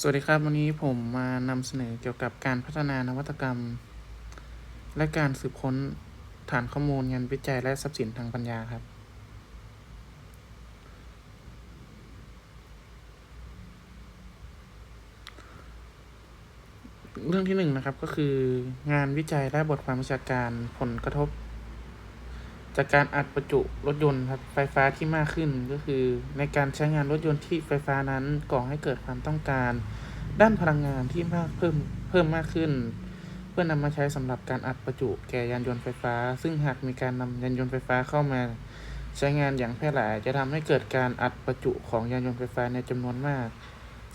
สวัสดีครับ วันนี้ผมมานำเสนอเกี่ยวกับการพัฒนานวัตกรรม และการสืบค้นฐานข้อมูลงานวิจัยและทรัพย์สินทางปัญญาครับ เรื่องที่หนึ่งนะครับก็คืองานวิจัยและบทความวิชาการผลกระทบ จากการอัดประจุรถยนต์ครับไฟฟ้าที่มากขึ้นก็คือ ในการใช้งานรถยนต์ที่ไฟฟ้านั้นก่อให้เกิดความต้องการ ด้านพลังงานที่มากเพิ่มเพิ่มมากขึ้น เพื่อนำมาใช้สำหรับการอัดประจุแก่ยานยนต์ไฟฟ้า ซึ่งหากมีการนำยานยนต์ไฟฟ้าเข้ามาใช้งานอย่างแพร่หลาย จะทำให้เกิดการอัดประจุของยานยนต์ไฟฟ้าในจำนวนมาก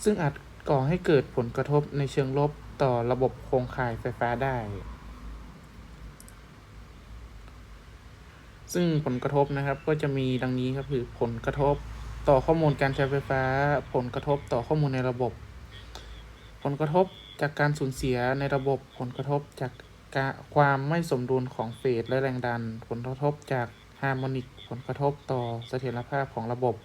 ซึ่งอาจก่อให้เกิดผลกระทบในเชิงลบต่อระบบโครงข่ายไฟฟ้าได้ ซึ่งผลกระทบนะครับก็จะมีดังนี้ครับคือผลกระทบต่อข้อมูลการใช้ไฟฟ้า ผลกระทบต่อข้อมูลในระบบ ผลกระทบจากการสูญเสียในระบบ ผลกระทบจากความไม่สมดุลของเฟสและแรงดัน ผลกระทบจากฮาร์โมนิก ผลกระทบต่อเสถียรภาพของระบบ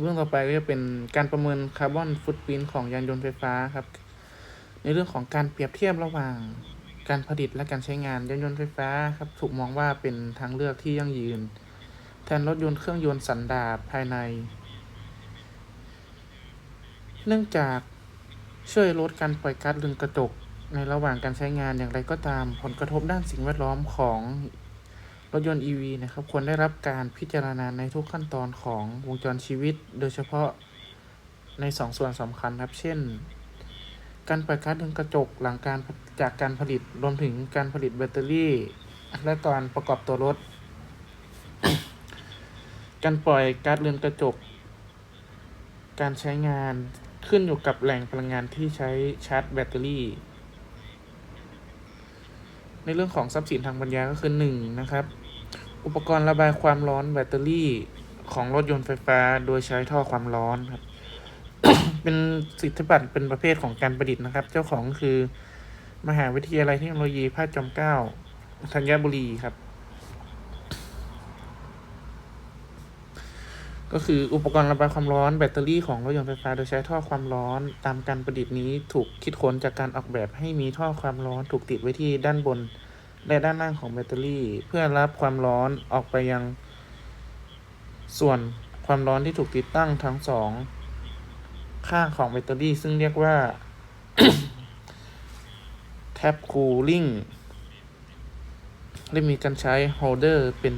เรื่องต่อไปก็จะเป็นการประเมินคาร์บอนฟุตปรินของยานยนต์ไฟฟ้าครับ ในเรื่องของการเปรียบเทียบระหว่าง การผลิตและการใช้งานยานยนต์ไฟฟ้าครับถูกมองว่าเป็นทางเลือกที่ยั่งยืน แทนรถยนต์เครื่องยนต์สันดาปภายใน เนื่องจากช่วยลดการปล่อยก๊าซเรือนกระจกในระหว่างการใช้งานอย่างไรก็ตาม ผลกระทบด้านสิ่งแวดล้อมของรถยนต์ EV นะครับควรได้รับการพิจารณาในทุกขั้นตอนของวงจรชีวิต โดยเฉพาะในสองส่วนสำคัญครับ เช่น การปล่อยก๊าซเรือนกระจกหลังการจากการผลิตรวมถึงการผลิตแบตเตอรี่ และการประกอบตัวรถ การปล่อยก๊าซเรือนกระจก การใช้งานขึ้นอยู่กับแหล่งพลังงานที่ใช้ชาร์จแบตเตอรี่ ในเรื่องของทรัพย์สินทางปัญญาก็คือหนึ่งนะครับ อุปกรณ์ระบายความร้อนแบตเตอรี่ของรถยนต์ไฟฟ้าโดยใช้ท่อความร้อนครับ เป็นสิทธิบัตรเป็นประเภทของการประดิษฐ์นะครับ เจ้าของคือมหาวิทยาลัยเทคโนโลยีพระจอมเกล้าธัญบุรีครับ ก็คืออุปกรณ์ระบายความร้อนแบตเตอรี่ของรถยนต์ไฟฟ้าโดยใช้ท่อความร้อนตามการประดิษฐ์นี้ถูกคิดค้นจากการออกแบบให้มีท่อความร้อนถูกติดไว้ที่ด้านบน และด้านล่างของแบตเตอรี่ เพื่อรับความร้อนออกไปยัง ส่วนความร้อนที่ถูกติดตั้งทั้งสอง ข้างของแบตเตอรี่ซึ่งเรียกว่าแท็บคูลิ่งและมีการใช้โฮลเดอร์เป็น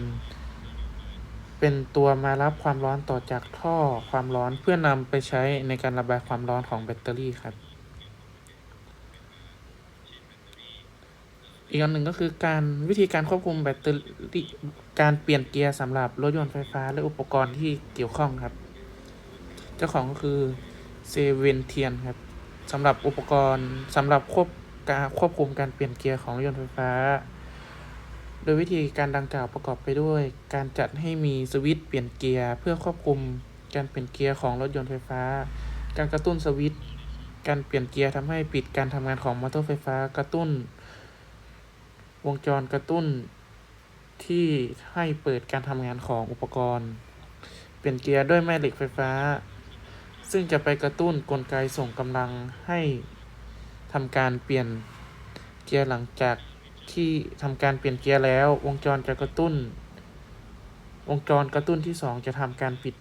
เป็นตัวมารับความร้อนต่อจากท่อความร้อนเพื่อนำไปใช้ในการระบายความร้อนของแบตเตอรี่ครับ อีกอันหนึ่งก็คือการวิธีการควบคุมแบตเตอรี่การเปลี่ยนเกียร์สำหรับรถยนต์ไฟฟ้าและอุปกรณ์ที่เกี่ยวข้องครับ เจ้าของก็คือ เซเวนเทียนครับสำหรับอุปกรณ์สำหรับควบการควบคุมการเปลี่ยนเกียร์ของรถยนต์ไฟฟ้า โดยวิธีการดังกล่าวประกอบไปด้วย การจัดให้มีสวิตช์เปลี่ยนเกียร์เพื่อควบคุมการเปลี่ยนเกียร์ของรถยนต์ไฟฟ้า การกระตุ้นสวิตช์การเปลี่ยนเกียร์ทำให้ปิดการทำงานของมอเตอร์ไฟฟ้า กระตุ้น วงจรกระตุ้นที่ให้เปิดการทำงานของอุปกรณ์ เปลี่ยนเกียร์ด้วยแม่เหล็กไฟฟ้า ซึ่งจะไปกระตุ้นกลไกส่งกำลังให้ทำการเปลี่ยนเกียร์หลังจากที่ทำการเปลี่ยนเกียร์แล้ว วงจรจะกระตุ้น วงจรกระตุ้นที่สองจะทำการปิด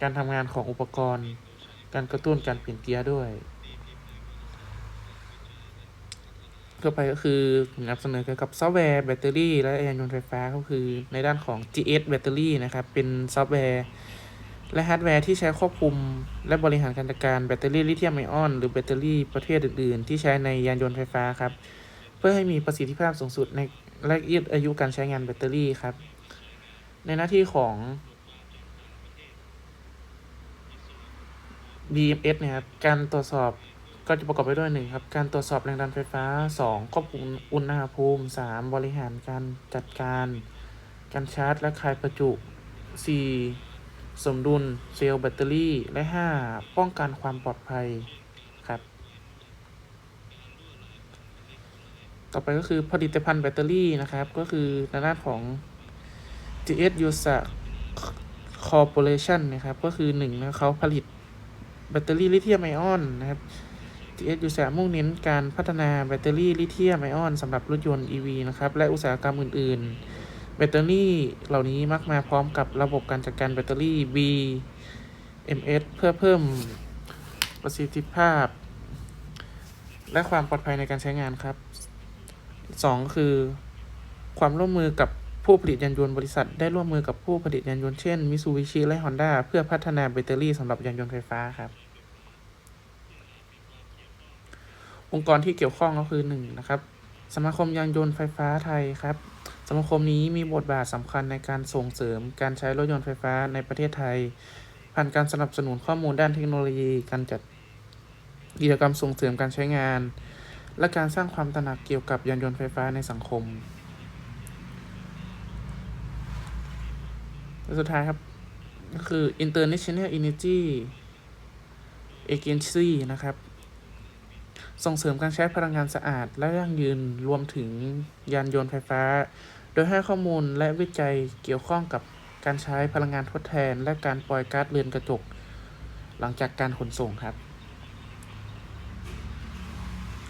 การทำงานของอุปกรณ์ การกระตุ้นการเปลี่ยนเกียร์ด้วยต่อไปก็คือผมนำเสนอเกี่ยวกับซอฟต์แวร์แบตเตอรี่ และยานยนต์ไฟฟ้าก็คือในด้านของ GS แบตเตอรี่นะครับ เป็นซอฟต์แวร์ และฮาร์ดแวร์ที่ใช้ควบคุม และบริหารการจัดการแบตเตอรี่ลิเธียมไอออน หรือแบตเตอรี่ประเภทอื่น ๆ ที่ใช้ในยานยนต์ไฟฟ้าครับ เพื่อให้มีประสิทธิภาพสูงสุดในและยืดอายุการใช้งานแบตเตอรี่ครับ ในหน้าที่ของ BMS เนี่ยครับการตรวจสอบก็จะประกอบไปด้วยหนึ่งครับ การตรวจสอบแรงดันไฟฟ้า 2. ควบคุมอุณหภูมิ 3. บริหารการจัดการ การชาร์จ และคลายประจุ 4. สมดุลเซลล์แบตเตอรี่ และ 5. ป้องกันความปลอดภัยครับ ต่อไปก็คือผลิตภัณฑ์แบตเตอรี่นะครับ ก็คือในด้านของ GS u s a Corporation นะครับ ก็คือหนึ่งนะเขาผลิตแบตเตอรี่ลิเธียมไอออนนะครับ TS อุตสาหมุ่งเน้นการพัฒนาแบตเตอรี่ลิเธียมไอออนสำหรับรถยนต์ EV นะครับ และอุตสาหกรรมอื่น ๆ แบตเตอรี่เหล่านี้มักมาพร้อมกับระบบการจัดการแบตเตอรี่ BMS เพื่อเพิ่มประสิทธิภาพ และความปลอดภัยในการใช้งานครับสองคือ ความร่วมมือกับผู้ผลิตยานยนต์บริษัท ได้ร่วมมือกับผู้ผลิตยานยนต์เช่น Mitsubishi และ Honda เพื่อพัฒนาแบตเตอรี่สำหรับยานยนต์ไฟฟ้าครับ องค์กรที่เกี่ยวข้องก็คือหนึ่งนะครับ สมาคมยานยนต์ไฟฟ้าไทยครับ สมาคมนี้มีบทบาทสำคัญในการส่งเสริมการใช้รถยนต์ไฟฟ้าในประเทศไทย ผ่านการสนับสนุนข้อมูลด้านเทคโนโลยี การจัดกิจกรรมส่งเสริมการใช้งาน และการสร้างความตระหนักเกี่ยวกับยานยนต์ไฟฟ้าในสังคมและสุดท้ายครับ ก็คือ International Energy Agency นะครับ ส่งเสริมการใช้พลังงานสะอาดและยั่งยืนรวมถึงยานยนต์ไฟฟ้า โดยให้ข้อมูลและวิจัยเกี่ยวข้องกับการใช้พลังงานทดแทน และการปล่อยก๊าซเรือนกระจก หลังจากการขนส่งครับ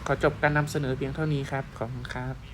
ขอจบการนำเสนอเพียงเท่านี้ครับ ขอบคุณครับ